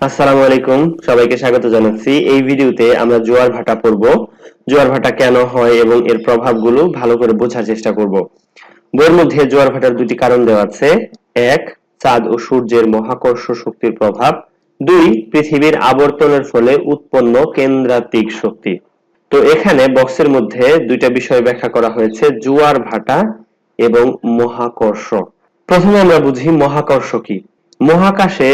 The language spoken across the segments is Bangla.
আসসালামু আলাইকুম, সবাইকে স্বাগত জানাচ্ছি। এই ভিডিওতে আমরা জোয়ার ভাটা পড়ব। জোয়ার ভাটা কেন হয় এবং এর প্রভাবগুলো ভালো করে বোঝার চেষ্টা করব। বইয়ের মধ্যে জোয়ার ভাটার দুটি কারণ দেওয়া আছে। এক, চাঁদ ও সূর্যের মহাকর্ষ শক্তির প্রভাব। দুই, পৃথিবীর আবর্তনের ফলে উৎপন্ন কেন্দ্রাতিক শক্তি। তো এখানে বক্সের মধ্যে দুইটা বিষয় ব্যাখ্যা করা হয়েছে, জোয়ার ভাটা এবং মহাকর্ষ। প্রথমে আমরা বুঝি মহাকর্ষ কি। মহাকাশে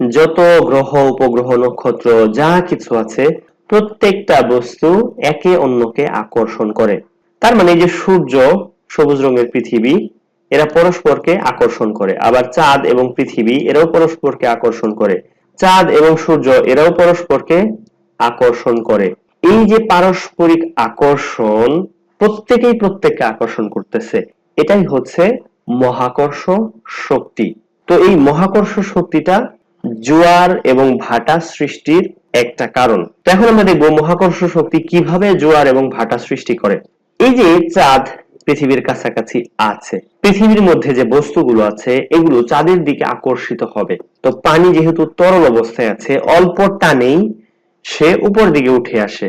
যত গ্রহ, উপগ্রহ, নক্ষত্র, যা কিছু আছে, প্রত্যেকটা বস্তু একে অন্যকে আকর্ষণ করে। তার মানে যে সূর্য, সবুজ রঙের পৃথিবী, এরা পরস্পরকে আকর্ষণ করে। আবার চাঁদ এবং পৃথিবী, এরাও পরস্পরকে আকর্ষণ করে। চাঁদ এবং সূর্য, এরাও পরস্পরকে আকর্ষণ করে। এই যে পারস্পরিক আকর্ষণ, প্রত্যেকেই প্রত্যেককে আকর্ষণ করতেছে। এটাই হচ্ছে মহাকর্ষ শক্তি। তো এই মহাকর্ষ শক্তিটা জোয়ার এবং ভাটা সৃষ্টির একটা কারণ। এখন আমরা দেখব মহাকর্ষ শক্তি কীভাবে জোয়ার এবং ভাটা সৃষ্টি করে। এই যে চাঁদ পৃথিবীর কাছাকাছি আছে, পৃথিবীর মধ্যে যে বস্তুগুলো আছে, এগুলো চাঁদের দিকে আকর্ষিত হবে। তো পানি যেহেতু তরল অবস্থায় আছে, অল্প টানেই সে উপর দিকে উঠে আসে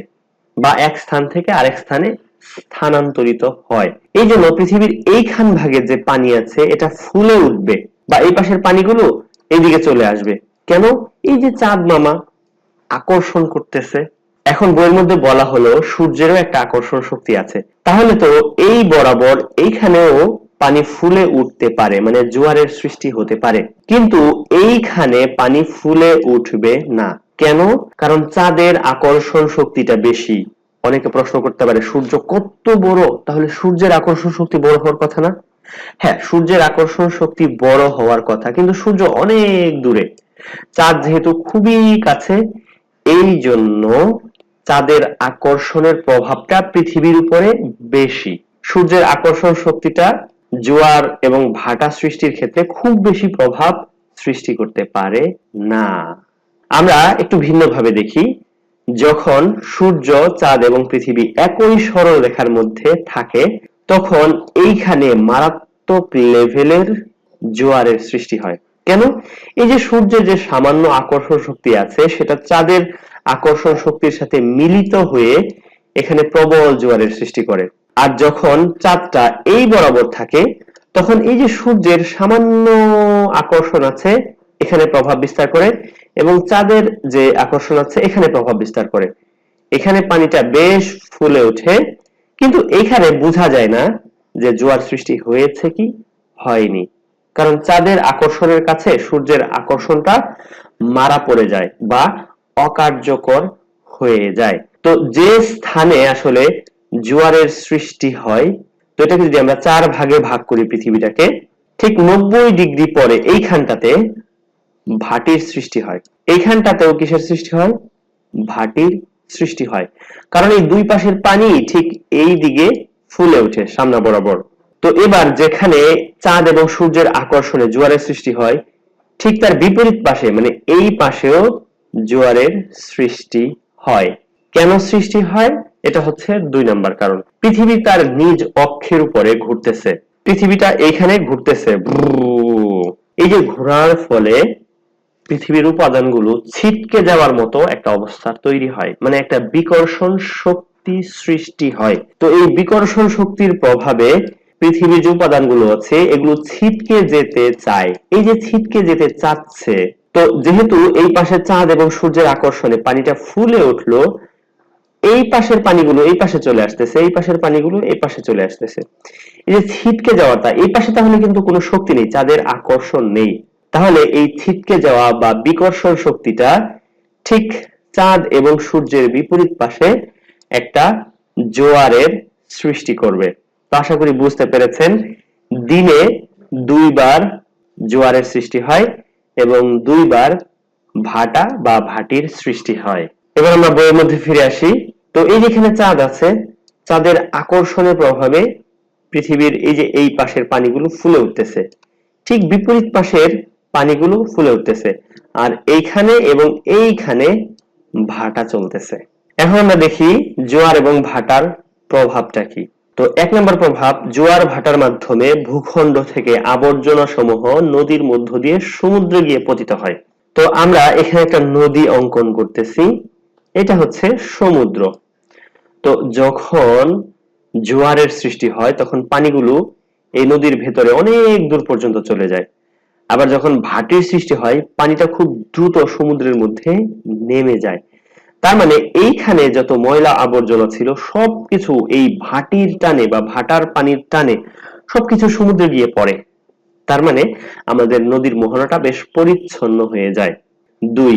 বা এক স্থান থেকে আরেক স্থানে স্থানান্তরিত হয়। এই জন্য পৃথিবীর এইখান ভাগে যে পানি আছে, এটা ফুলে উঠবে বা এই পাশের পানিগুলো এদিকে চলে আসবে। কেন? এই যে চাঁদ মামা আকর্ষণ করতেছে, এখন বইয়ের মধ্যে বলা হলো সূর্যেরও একটা আকর্ষণ শক্তি আছে। তাহলে তো এই বরাবর এইখানেও পানি ফুলে উঠতে পারে মানে জোয়ারের সৃষ্টি হতে পারে। কিন্তু এইখানে পানি ফুলে উঠবে না। কেন? কারণ চাঁদের আকর্ষণ শক্তিটা বেশি। অনেকে প্রশ্ন করতে পারে, সূর্য কত বড়? তাহলে সূর্যের আকর্ষণ শক্তি বড় হওয়ার কথা না? হ্যাঁ সূর্যের আকর্ষণ শক্তি বড় হওয়ার কথা, কিন্তু সূর্য অনেক দূরে। চাঁদ যেহেতু খুবই কাছে, এই জন্য চাঁদের আকর্ষণের প্রভাবটা পৃথিবীর উপরে বেশি। সূর্যের আকর্ষণ শক্তিটা জোয়ার এবং ভাটা সৃষ্টির ক্ষেত্রে খুব বেশি প্রভাব সৃষ্টি করতে পারে না। আমরা একটু ভিন্নভাবে দেখি। যখন সূর্য, চাঁদ এবং পৃথিবী একই সরল রেখার মধ্যে থাকে, তখন এইখানে মারাত্মক লেভেলের জোয়ারের সৃষ্টি হয়। কেন? এই যে সূর্যের যে সামান্য আকর্ষণ শক্তি আছে, সেটা চাঁদের আকর্ষণ শক্তির সাথে মিলিত হয়ে এখানে প্রবল জোয়ারের সৃষ্টি করে। আর যখন চাঁদটা এই বরাবর থাকে, তখন এই যে সূর্যের সামান্য আকর্ষণ আছে, এখানে প্রভাব বিস্তার করে এবং চাঁদের যে আকর্ষণ আছে, এখানে প্রভাব বিস্তার করে। এখানে পানিটা বেশ ফুলে ওঠে, কিন্তু এখানে বোঝা যায় না যে জোয়ার সৃষ্টি হয়েছে কি, হয়নি। কারণ চাঁদের আকর্ষণের কাছে সূর্যের আকর্ষণটা মারা পড়ে যায় বা অকার্যকর হয়ে যায়। তো যে স্থানে আসলে জোয়ারের সৃষ্টি হয়, তো এটাকে যদি আমরা চার ভাগে ভাগ করি পৃথিবীটাকে, ঠিক নব্বই ডিগ্রি পরে এইখানটাতে ভাটির সৃষ্টি হয়। এইখানটাতেও কিসের সৃষ্টি হয়? ভাটির সৃষ্টি হয়। কারণ এই দুই পাশের পানি ঠিক এই দিকে ফুলে ওঠে, সামনা বরাবর। তো এবার যেখানে চাঁদ এবং সূর্যের আকর্ষণে জোয়ারের সৃষ্টি হয়, ঠিক তার বিপরীত পাশে মানে এই পাশেও জোয়ারের সৃষ্টি হয়। কেন সৃষ্টি হয়? এটা হচ্ছে দুই নাম্বার কারণ। পৃথিবী তার নিজ অক্ষের উপরে ঘুরতেছে। পৃথিবীটা এইখানে ঘুরতেছে। এই যে ঘোরার ফলে পৃথিবীর উপাদানগুলো ছিটকে যাওয়ার মতো একটা অবস্থা তৈরি হয়। মানে একটা বিকর্ষণ শক্তি সৃষ্টি হয়। তো এই বিকর্ষণ শক্তির প্রভাবে পৃথিবীর যে উপাদানগুলো আছে, এগুলো ছিটকে যেতে চায়। এই যে ছিটকে যেতে চাচ্ছে, তো যেহেতু এই পাশে চাঁদ এবং সূর্যের আকর্ষণে পানিটা ফুলে উঠল, এই পাশের পানিগুলো এই পাশে চলে আসতেছে, এই পাশের পানিগুলো এই পাশে চলে আসতেছে। এই যে ছিটকে যাওয়াটা, এই পাশে তাহলে কিন্তু কোনো শক্তি নেই, চাঁদের আকর্ষণ নেই। তাহলে এই ছিটকে যাওয়া বা বিকর্ষণ শক্তিটা ঠিক চাঁদ এবং সূর্যের বিপরীত পাশে একটা জোয়ারের সৃষ্টি করবে। আশা করি বুঝতে পেরেছেন, দিনে দুইবার জোয়ারের সৃষ্টি হয় এবং দুইবার ভাটা বা ভাটির সৃষ্টি হয়। এবার আমরা বইয়ের মধ্যে ফিরে আসি। তো এই যেখানে চাঁদ আছে, চাঁদের আকর্ষণের প্রভাবে পৃথিবীর এই যে এই পাশের পানিগুলো ফুলে উঠতেছে। ঠিক বিপরীত পাশের পানিগুলো ফুলে উঠতেছে। আর এইখানে এবং এইখানে ভাটা চলতেছে। এখন আমরা দেখি জোয়ার এবং ভাটার প্রভাবটা কি। তো এক নম্বর প্রভাব, জোয়ার ভাটার মাধ্যমে ভূখণ্ড থেকে আবর্জনা সমূহ নদীর মধ্য দিয়ে সমুদ্রে গিয়ে পতিত হয়। তো আমরা এখানে একটা নদী অঙ্কন করতেছি, এটা হচ্ছে সমুদ্র। তো যখন জোয়ারের সৃষ্টি হয়, তখন পানিগুলো এই নদীর ভেতরে অনেক দূর পর্যন্ত চলে যায়। আবার যখন ভাটির সৃষ্টি হয়, পানিটা খুব দ্রুত সমুদ্রের মধ্যে নেমে যায়। তার মানে এইখানে যত ময়লা আবর্জনা ছিল, সবকিছু এই ভাটির টানে বা ভাটার পানির টানে সবকিছু সমুদ্রে গিয়ে পড়ে। তার মানে আমাদের নদীর মোহনাটা বেশ পরিচ্ছন্ন হয়ে যায়। দুই,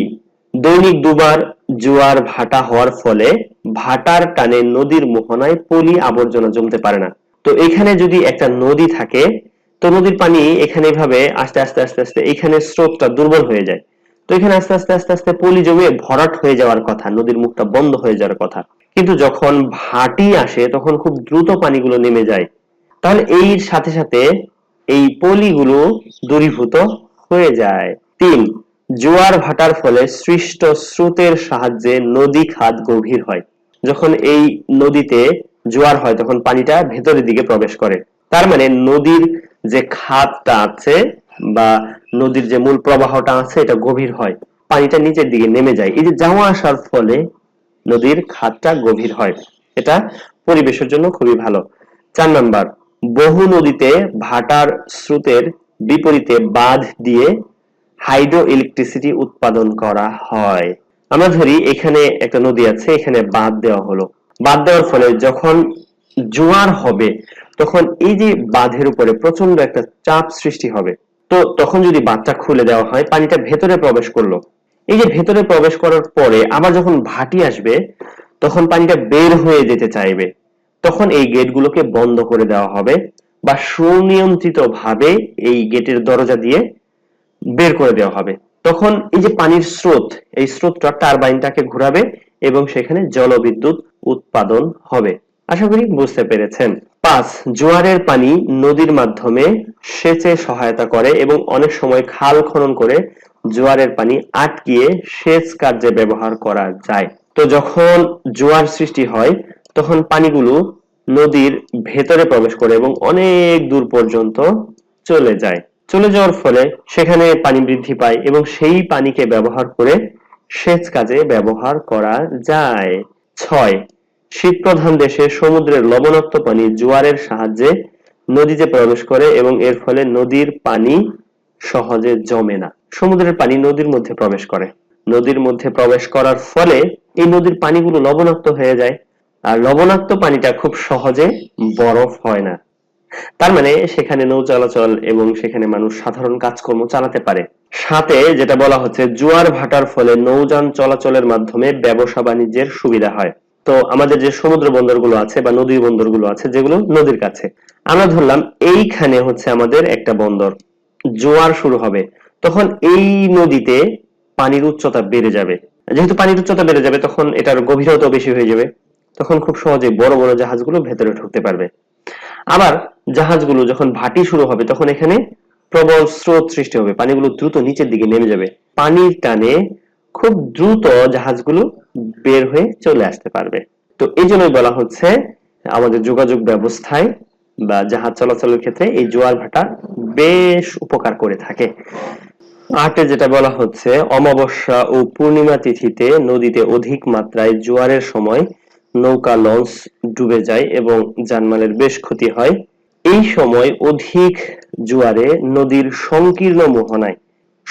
দৈনিক দুবার জোয়ার ভাটা হওয়ার ফলে ভাটার টানে নদীর মোহনায় পলি আবর্জনা জমতে পারে না। তো এখানে যদি একটা নদী থাকে, তো নদীর পানি এখানে এভাবে আস্তে আস্তে আস্তে আস্তে এখানে স্রোতটা দুর্বল হয়ে যায়। তো এখানে আস্তে আস্তে আস্তে আস্তে পলি জমে ভরাট হয়ে যাওয়ার কথা, নদীর মুখটা বন্ধ হয়ে যাওয়ার কথা। কিন্তু যখন ভাটি আসে, তখন খুব দ্রুত পানিগুলো নেমে যায়। তাহলে এই সাথে সাথে এই পলিগুলো দূরীভূত হয়ে যায়। তিন, জোয়ার ভাটার ফলে সৃষ্ট স্রোতের সাহায্যে নদী খাত গভীর হয়। যখন এই নদীতে জোয়ার হয়, তখন পানিটা ভেতরের দিকে প্রবেশ করে। তার মানে নদীর যে খাতটা আছে বা নদীর যে মূল প্রবাহটা আছে, এটা গভীর হয়। পানিটা নিচের দিকে নেমে যায়। এই যে যাওয়া আসার ফলে নদীর খাতটা গভীর হয়। এটা পরিবেশের জন্য খুবই ভালো। চার নাম্বার, বহু নদীতে ভাটার স্রোতের বিপরীতে বাঁধ দিয়ে হাইড্রো ইলেকট্রিসিটি উৎপাদন করা হয়। আমরা ধরি, এখানে একটা নদী আছে, এখানে বাঁধ দেওয়া হলো। বাঁধ দেওয়ার ফলে যখন জোয়ার হবে, তখন এই যে বাঁধের উপরে প্রচণ্ড একটা চাপ সৃষ্টি হবে। তো তখন যদি বাচ্চা খুলে দেওয়া হয়, পানিটা ভেতরে প্রবেশ করল। এই যে ভেতরে প্রবেশ করার পরে আবার যখন ভাটি আসবে, তখন পানিটা বের হয়ে যেতে চাইবে। তখন এই গেটগুলোকে বন্ধ করে দেওয়া হবে বা সুনিয়ন্ত্রিত ভাবে এই গেটের দরজা দিয়ে বের করে দেওয়া হবে। তখন এই যে পানির স্রোত, এই স্রোতটা টারবাইনটাকে ঘোরাবে এবং সেখানে জলবিদ্যুৎ উৎপাদন হবে। আশা করি বুঝতে পেরেছেন। পাঁচ, জোয়ারের পানি নদীর মাধ্যমে সেচে সহায়তা করে এবং অনেক সময় খাল খনন করে জোয়ারের পানি আটকিয়ে সেচ কার্যে ব্যবহার করা যায়। তো যখন জোয়ার সৃষ্টি হয়, তখন পানিগুলো নদীর ভেতরে প্রবেশ করে এবং অনেক দূর পর্যন্ত চলে যায়। চলে যাওয়ার ফলে সেখানে পানি বৃদ্ধি পায় এবং সেই পানিকে ব্যবহার করে সেচ কাজে ব্যবহার করা যায়। ছয় শীতপ্রধান দেশে সমুদ্রের লবণাক্ত পানি জোয়ারের সাহায্যে নদীতে প্রবেশ করে এবং এর ফলে নদীর পানি সহজে জমে না। সমুদ্রের পানি নদীর মধ্যে প্রবেশ করে। নদীর মধ্যে প্রবেশ করার ফলে এই নদীর পানিগুলো লবণাক্ত হয়ে যায় আর লবণাক্ত পানিটা খুব সহজে বরফ হয় না। তার মানে সেখানে নৌ চলাচল এবং সেখানে মানুষ সাধারণ কাজকর্ম চালাতে পারে। সাথে যেটা বলা হচ্ছে, জোয়ার ভাটার ফলে নৌযান চলাচলের মাধ্যমে ব্যবসা বাণিজ্যের সুবিধা হয়। তো আমাদের যে সমুদ্র বন্দরগুলো আছে বা নদী বন্দরগুলো আছে, যেগুলো নদীর কাছে, আমরা ধরলাম এইখানে হচ্ছে আমাদের একটা বন্দর। জোয়ার শুরু হবে। তখন এই নদীতে পানির উচ্চতা বেড়ে যাবে। যেহেতু পানির উচ্চতা বেড়ে যাবে, তখন এটার গভীরতাও বেশি হয়ে যাবে। তখন খুব সহজে বড় বড় জাহাজগুলো ভেতরে ঢুকতে পারবে। আবার জাহাজগুলো যখন ভাটি শুরু হবে, তখন এখানে প্রবল স্রোত সৃষ্টি হবে। পানিগুলো দ্রুত নিচের দিকে নেমে যাবে। পানির টানে খুব দ্রুত জাহাজগুলো বের হয়ে চলে আসতে পারবে। তো এই জন্যই বলা হচ্ছে, আমাদের যোগাযোগ ব্যবস্থায় বা জাহাজ চলাচলের ক্ষেত্রে এই জোয়ার ভাটা বেশ উপকার করে থাকে। আটে যেটা বলা হচ্ছে, অমাবস্যা ও পূর্ণিমা তিথিতে নদীতে অধিক মাত্রায় জোয়ারের সময় নৌকা লঞ্চ ডুবে যায় এবং জানমালের বেশ ক্ষতি হয়। এই সময় অধিক জোয়ারে নদীর সংকীর্ণ মোহনায়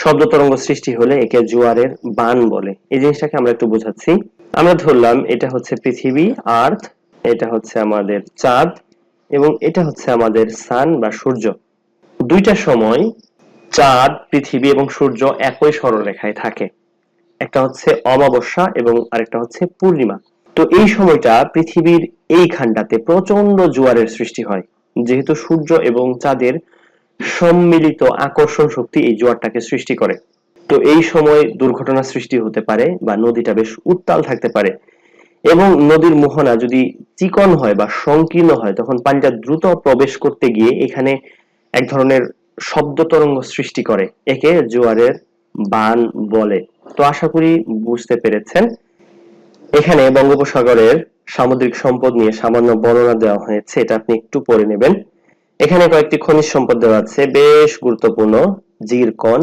শব্দ তরঙ্গ সৃষ্টি হলে একে জোয়ারের বান বলে। এই জিনিসটাকে আমরা একটু বোঝাচ্ছি। আমরা ধরলাম এটা হচ্ছে পৃথিবী, আর্থ, এটা হচ্ছে আমাদের চাঁদ, এবং এটা হচ্ছে আমাদের সান বা সূর্য। দুইটা সময় চাঁদ, পৃথিবী এবং সূর্য একই সরলরেখায় থাকে। একটা হচ্ছে অমাবস্যা এবং আরেকটা হচ্ছে পূর্ণিমা। তো এই সময়টা পৃথিবীর এই খানটাতে প্রচণ্ড জোয়ারের সৃষ্টি হয়। যেহেতু সূর্য এবং চাঁদের সম্মিলিত আকর্ষণ শক্তি এই জোয়ারটাকে সৃষ্টি করে। তো এই সময় দুর্ঘটনা সৃষ্টি হতে পারে বা নদীটা বেশ উত্তাল থাকতে পারে এবং নদীর মোহনা যদি চিকন হয় বা সংকীর্ণ হয়, তখন পানিটা দ্রুত প্রবেশ করতে গিয়ে এখানে এক ধরনের শব্দ তরঙ্গ সৃষ্টি করে, একে জোয়ারের বান বলে। তো আশা করি বুঝতে পেরেছেন। এখানে বঙ্গোপসাগরের সামুদ্রিক সম্পদ নিয়ে সামান্য বর্ণনা দেওয়া হয়েছে, এটা আপনি একটু পড়ে নেবেন। এখানে কয়েকটি খনিজ সম্পদ দেওয়া আছে। বেশ গুরুত্বপূর্ণ। জিরকন,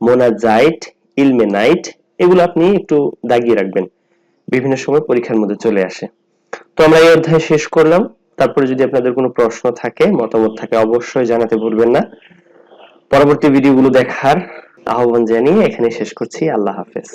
মোনাজাইট ইলমে নাইট এগুলো আপনি একটু দাগিয়ে রাখবেন। বিভিন্ন সময় পরীক্ষার মধ্যে চলে আসে। তো আমরা এই অধ্যায় শেষ করলাম। তারপরে যদি আপনাদের কোনো প্রশ্ন থাকে, মতামত থাকে, অবশ্যই জানাতে ভুলবেন না। পরবর্তী ভিডিওগুলো দেখার আহ্বান জানিয়ে এখানে শেষ করছি। আল্লাহ হাফেজ।